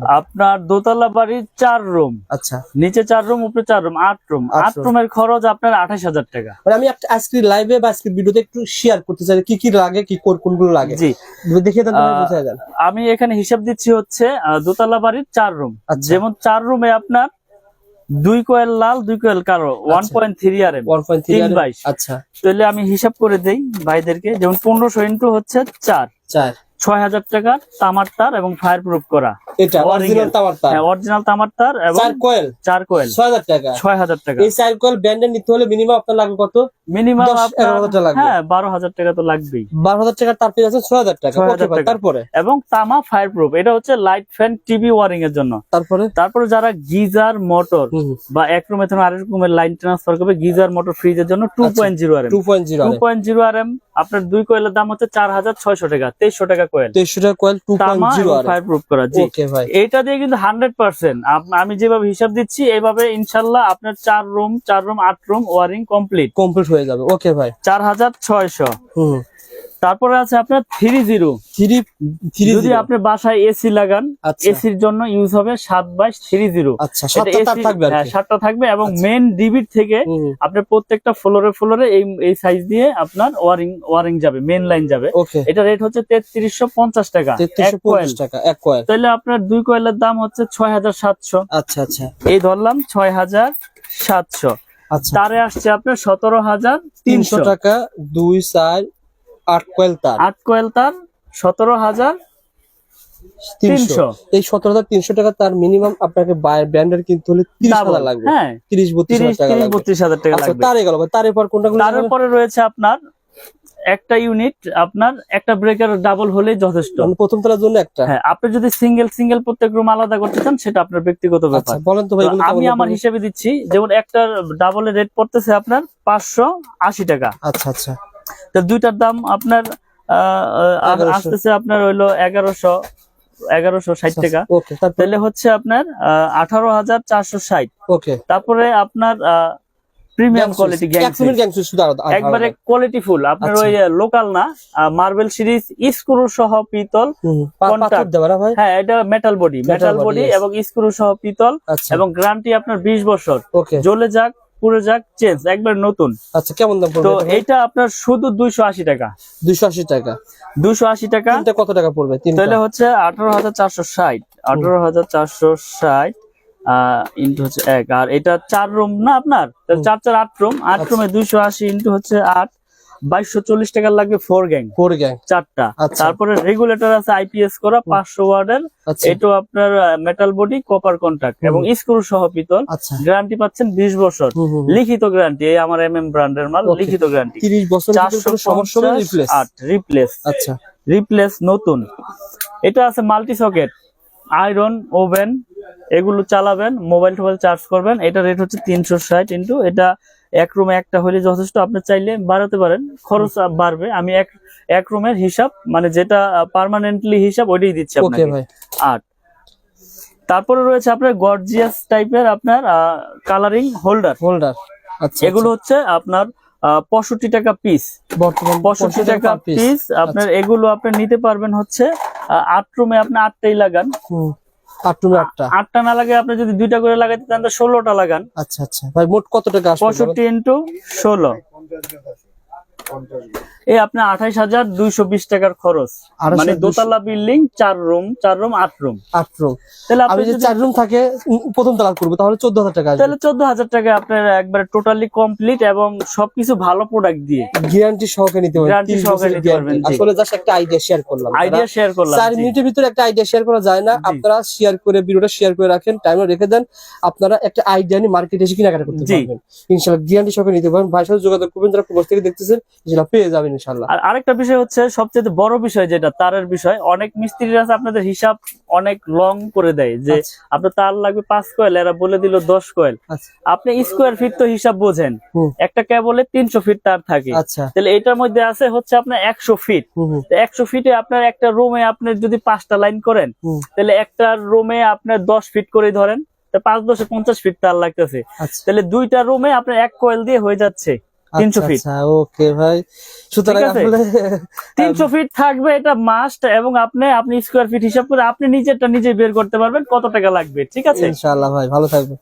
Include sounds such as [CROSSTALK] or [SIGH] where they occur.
আপনার দোতলা বাড়ির চার রুম। আচ্ছা। নিচে চার রুম উপরে চার রুম আট রুম। আট। রুমের খরচ আপনার আঠাশ হাজার টাকা। মানে আমি আজকে লাইভে বা আজকে ভিডিওতে একটু শেয়ার করতে চাই কি কি লাগে কি কোন- কোনগুলো লাগে। জি। দেখে আমি এখানে হিসাব দিচ্ছি হচ্ছে দোতলা বাড়ির চার রুম। আচ্ছা। যেমন চার রুমে আপনার দুই কোয়েল লাল দুই কোয়েল কালো one. Point three R M three তিন বাইশ। আচ্ছা। তাহলে আমি হিসাব করে দেই ভাইদেরকে। যেমন পনেরোশো ইন্টু হচ্ছে চার। চার। ছয় হাজার টাকা তামার তার এবং ফায়ার প্রুফ করা। এটা অরিজিনাল। টাওয়ার তার। হ্যাঁ অরিজিনাল তামার তার এবং চার কয়েল চার কোয়েল ছয় হাজার টাকা। ছয় হাজার টাকা। এই চার কয়েল ব্র্যান্ডের নিতে হলে মিনিমাম আপনার লাগবে কত? মিনিমাম হ্যাঁ বারো হাজার টাকা তো লাগবেই। বারো হাজার টাকা তার পেয়ে আছে ছয় হাজার টাকা। 6,000 টাকা। তারপরে? এবং তামা ফায়ার প্রুফ এটা হচ্ছে লাইট ফ্যান টিভি ওয়ারিং এর জন্য। তারপরে? তারপরে যারা গিজার মোটর বা এক রুমে থেকে আরেক রুমের লাইন ট্রান্সফার করবে গিজার মোটর ফ্রিজের জন্য টু। পয়েন্ট জিরো আর two point zero two point zero R M আপনার দুই কোয়েলের দাম হচ্ছে চার হাজার ছয়শো টাকা তেইশশো টাকা কোয়েল। তেইশশো টাকা কয়েল টু পয়েন্ট তামা জিরো এবং আর ফায়ার প্রুফ করা জি। ওকে ভাই। এইটা দিয়ে কিন্তু হান্ড্রেড পার্সেন্ট আমি যেভাবে হিসাব দিচ্ছি এইভাবে ইনশাল্লাহ আপনার চার রুম চার রুম আট রুম ওয়ারিং কমপ্লিট কমপ্লিট হয়ে যাবে। ওকে ভাই। চার হাজার ছয়শো। হুম। তারপরে আছে আপনার থ্রি জিরো থ্রি যদি আপনি বাসায় এসি লাগান আচ্ছা। এসির জন্য ইউজ হবে সাত বাইশ থ্রি জিরো আচ্ছা সাতটা থাকবে এবং আচ্ছা। মেন ডিবিট থেকে হুম, আপনার প্রত্যেকটা ফ্লোরে ফ্লোরে এই এই সাইজ দিয়ে আপনার ওয়ারিং ওয়ারিং যাবে মেন লাইন যাবে। এটা রেট হচ্ছে তেত্রিশশো পঞ্চাশ টাকা এক কয়েল তাহলে আপনার দুই কয়েলের দাম হচ্ছে ছয় হাজার সাতশো। আচ্ছা আচ্ছা। এই ধরলাম ছয় হাজার সাতশো। আচ্ছা। তারে আসছে আপনার সতেরো হাজার তিনশো টাকা দুই চার আট কয়েল তার আট কয়েল তার সতেরো হাজার তিনশো। এই সতেরো হাজার তিনশো টাকা তার মিনিমাম আপনাকে ব্র্যান্ডের কিনতে হলে তিরিশ হাজার লাগবে। হ্যাঁ। তিরিশ বত্রিশ হাজার টাকা বত্রিশ হাজার টাকা আচ্ছা লাগবে। তার গেল তার এরপর কোনটা যাবে? তারপরে রয়েছে আপনার একটা ইউনিট আপনার একটা ব্রেকার ডাবল হলেই যথেষ্ট। মানে প্রথম তলার জন্য একটা? হ্যাঁ আপনি যদি সিঙ্গেল সিঙ্গেল প্রত্যেক রুম আলাদা করতে চান সেটা আপনার ব্যক্তিগত আচ্ছা ব্যাপার। বলেন তো ভাই আমি আমার হিসেবে দিচ্ছি যেমন একটা ডাবলের রেট পড়তেছে আপনার পাঁচশো আশি টাকা। আচ্ছা আচ্ছা। তো দুইটার দাম আপনার আহ, আহ, 1100 আসতেছে আপনার হইল এগারোশো এগারোশো ষাট টাকা। তাহলে হচ্ছে আপনার আঠারো হাজার চারশো ষাট। ওকে। তারপরে আপনার প্রিমিয়াম কোয়ালিটি। একবারে কোয়ালিটি ফুল আপনার আচ্ছা। ওই লোকাল না মার্বেল সিরিজ স্ক্রু সহ পিতল হ্যাঁ এটা মেটাল বডি মেটাল বডি এবং স্ক্রু সহ পিতল আচ্ছা। এবং গ্যারান্টি আপনার বিশ বছর। জ্বলে যাক পুড়ে যাক চেঞ্জ একবার নতুন। আচ্ছা কেমন দাম তো এটা আপনার শুধু দুইশো আশি টাকা। দুইশো আশি টাকা। দুইশো আশি টাকা। তিনটা কত টাকা পড়বে? তিনটা। তাহলে হচ্ছে আঠারো হাজার চারশো ষাট। আঠারো হাজার চারশো ষাট ইন্টু হচ্ছে এক। আর এটা চার রুম না আপনার? চার চার আট রুম। আট আচ্ছা। রুমে দুইশো আশি ইন্টু হচ্ছে আট। বাইশশো চল্লিশ টাকার লাগবে ফোর গ্যাং ফোর গ্যাং চারটা। আচ্ছা। তারপরে রেগুলেটর আছে আইপিএস করা পাঁচশো ওয়ার্ডের। আচ্ছা। এটাও আপনার মেটাল বডি কপার কন্ট্যাক্ট এবং স্ক্রু সহ পিতল। আচ্ছা। গ্যারান্টি পাচ্ছেন বিশ বছর। লিখিত গ্যারান্টি এই আমার এম এম ব্র্যান্ডের মাল লিখিত গ্যারান্টি তিরিশ বছর চারশো রিপ্লেস রিপ্লেস আচ্ছা। রিপ্লেস নতুন। এটা আছে মাল্টি সকেট আয়রন ওভেন এগুলো চালাবেন মোবাইল টোবাইল চার্জ করবেন। এটা রেট হচ্ছে তিনশো ষাট ইন্টু এটা এক রুমে একটা হলে যথেষ্ট। আপনি চাইলে বাড়াতে পারেন খরচ বাড়বে। আমি এক এক রুমের হিসাব মানে যেটা পার্মানেন্টলি হিসাব ওইটাই দিচ্ছি আপনাকে। ভাই। আট। তারপরে রয়েছে আপনার গর্জিয়াস টাইপের আপনার কালারিং হোল্ডার হোল্ডার আচ্ছা এগুলো হচ্ছে আপনার পঁয়ষট্টি টাকা পিস বর্তমান পঁয়ষট্টি টাকা পিস আপনার এগুলো আপনি নিতে পারবেন হচ্ছে আট রুমে আপনি আটটাই লাগান। আটটা। আটটা না লাগে আপনি যদি দুইটা করে লাগাইতে চান তো ষোলোটা লাগান। আচ্ছা আচ্ছা। ভাই মোট কত টাকা পঁয়ষট্টি ইন্টু ষোলো। এই আপনার আঠাইশ হাজার দুইশো বিশ টাকার খরচ। মানে দোতলা বিল্ডিং চার রুম চার রুম আট রুম আট রুম তাহলে আপনি যদি- চার রুম থাকে প্রথম তালাক করব তাহলে চোদ্দ হাজার টাকা তাহলে চোদ্দ হাজার টাকা আপনার একবারে টোটালি কমপ্লিট এবং সবকিছু ভালো প্রোডাক্ট দিয়ে। গ্যারান্টি সহকারে নিতে পারবেন 30 সহকারে নিতে পারবেন, আসলে জাস্ট একটা আইডিয়া শেয়ার করলাম আইডিয়া শেয়ার করলাম চার মিনিটের ভিতরে একটা আইডিয়া শেয়ার করা যায় না আপনারা শেয়ার করে ভিডিওটা শেয়ার করে রাখেন টাইমে রেখে দেন আপনারা একটা আইডিয়া নিয়ে মার্কেটে এসে কেনাকাটা করতে। পারবেন। ইনশাল্লাহ গ্যারান্টি সহকারে নিতে পারবেন। ভাইয়ের সাথে যোগাযোগ করবেন যারা প্রবাস থেকে দেখতেছেন ইনশাল্লাহ পেয়ে যাবেন ইনশাল্লাহ আর আরেকটা বিষয় হচ্ছে সবচেয়ে বড় বিষয় যেটা তারের বিষয় অনেক মিস্ত্রিরা আছে আপনাদের হিসাব অনেক লং করে দেয় যে আচ্ছা। আপনার তার লাগবে পাঁচ কয়েল এরা বলে দিল দশ কয়েল আচ্ছা। আপনি স্কোয়ার ফিট তো হিসাব বোঝেন। একটা কেবলে তিনশো ফিট তার থাকে। আচ্ছা। তাহলে এটার মধ্যে আছে হচ্ছে আপনার একশো ফিট একশো ফিটে আপনার একটা রুমে আপনি যদি পাঁচটা লাইন করেন তাহলে একটা রুমে আপনার দশ ফিট করে ধরেন তা পাঁচ দশে পঞ্চাশ ফিট তার লাগতেছে। তাহলে দুইটা রুমে আপনার এক কয়েল দিয়ে হয়ে যাচ্ছে। তিনশো ফিট আচ্ছা ওকে ভাই। সুতরাং [LAUGHS] তিনশো ফিট থাকবে এটা মাস্ট এবং আপনি আপনি স্কোয়ার ফিট হিসাব করে আপনি নিজেরটা নিজে বের করতে পারবেন কত টাকা লাগবে ঠিক আছে? ইনশাআল্লাহ ভাই ভালো থাকবে